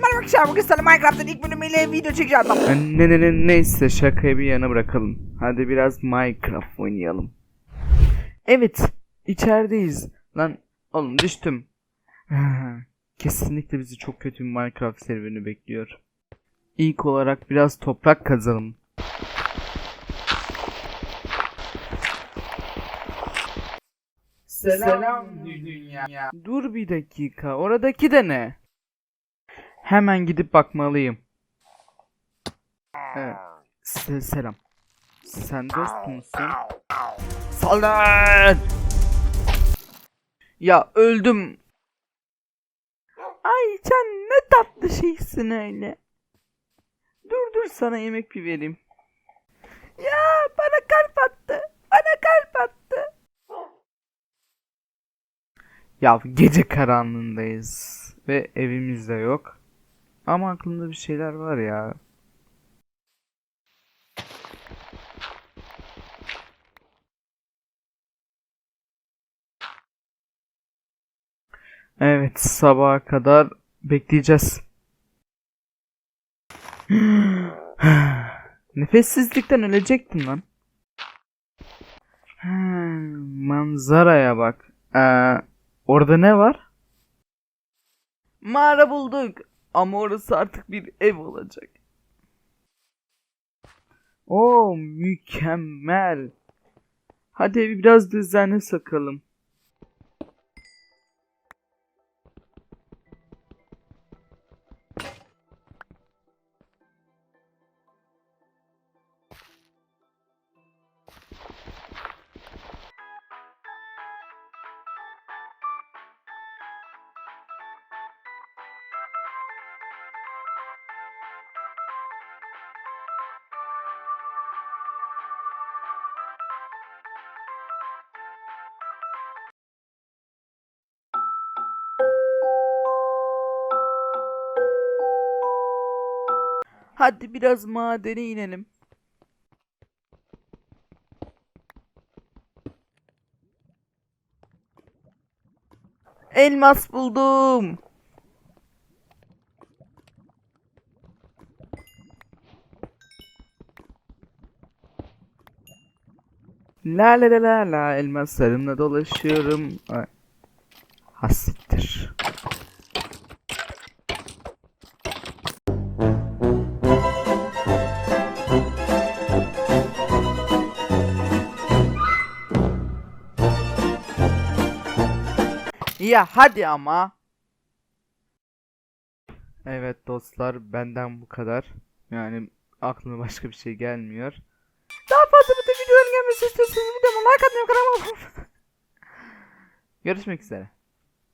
merhaba arkadaşlar. Bugün sana Minecraft'ın ilk bölümüyle video çekeceğim. Bak, Ne ne ne neyse şakayı bir yana bırakalım. Hadi biraz Minecraft oynayalım. Evet, içerideyiz. Lan oğlum düştüm. Kesinlikle bizi çok kötü bir Minecraft serüveni bekliyor. İlk olarak biraz toprak kazalım. Selam, dünya. Dur bir dakika. Oradaki de ne? Hemen gidip bakmalıyım. Evet. Se- selam. Sen dost musun? Saldır! Ya öldüm. Ay sen ne tatlı şeysin öyle. Dur dur sana yemek bir vereyim. Ya bana kalp attı. Bana kalp attı. Ya gece karanlığındayız. Ve evimizde yok. Ama aklımda bir şeyler var ya. Evet, sabaha kadar bekleyeceğiz. Nefessizlikten ölecektim lan. Hmm, manzaraya bak. Ee, orada ne var? Mağara bulduk. Ama orası artık bir ev olacak. Oo mükemmel. Hadi evi biraz düzenli sokalım. Hadi biraz madene inelim. Elmas buldum. La la la la la elmaslarımla dolaşıyorum. Ay. Hasittir. Ya hadi ama. Evet dostlar benden bu kadar. Yani aklıma başka bir şey gelmiyor. Daha fazla bu tür videoların gelmesi istiyorsanız videoma like atmayı kanalıma Görüşmek üzere.